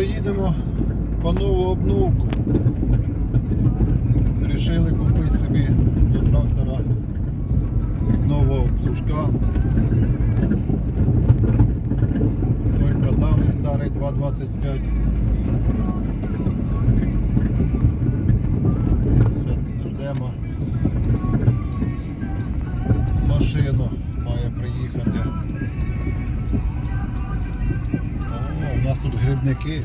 що їдемо по нову обновку. Нас.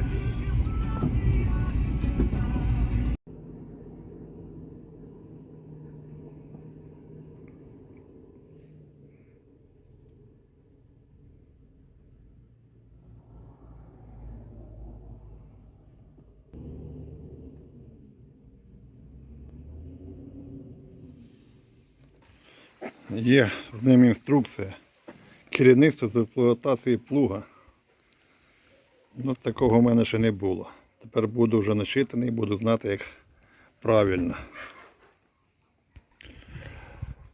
Є з ним інструкція. Керівництво з експлуатації плуга. Ну, такого в мене ще не було. Тепер буду вже начитаний, буду знати, як правильно.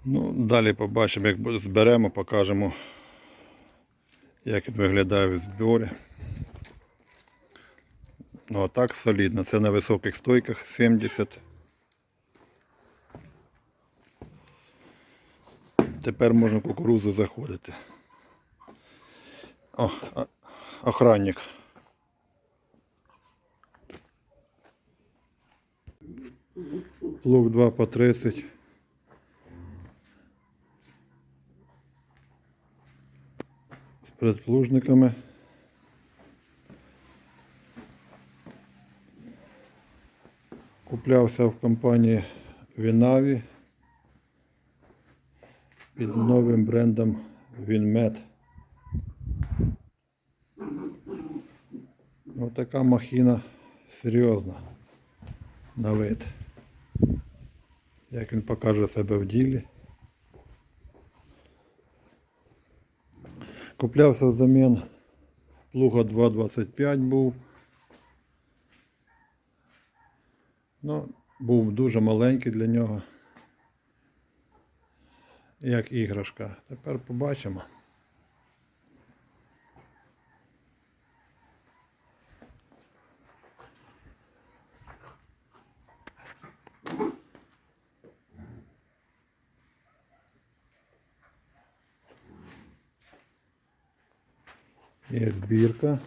Ну, далі побачимо, як зберемо, покажемо, як він виглядає в зборі. Ну, а так солідно. Це на високих стойках 70. Тепер можна в кукурузу заходити. О, охранник. Плуг 2 по 30. З предплужниками. Куплявся в компанії Вінаві під новим брендом Вінмет. Ось така махіна серйозна на вид. Як він покаже себе в ділі. Куплявся взамін плуга 2.25 був. Ну, був дуже маленький для нього. Як іграшка. Тепер побачимо. Є збірка.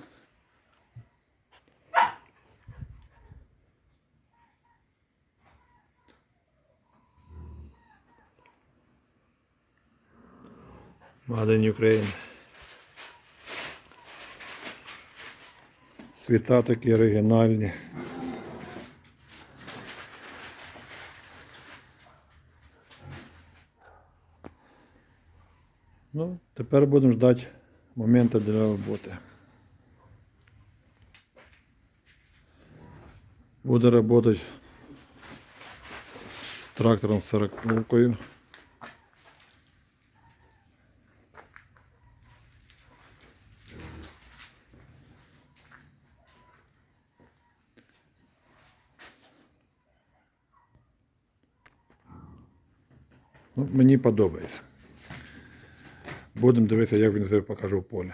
Made in Ukraine. Цвіта такі оригінальні. Ну, тепер будемо ждати момента для работы. Буду работать с трактором 40 рукой. Ну, мені подобається. Будемо дивитися, як він себе покаже в полі.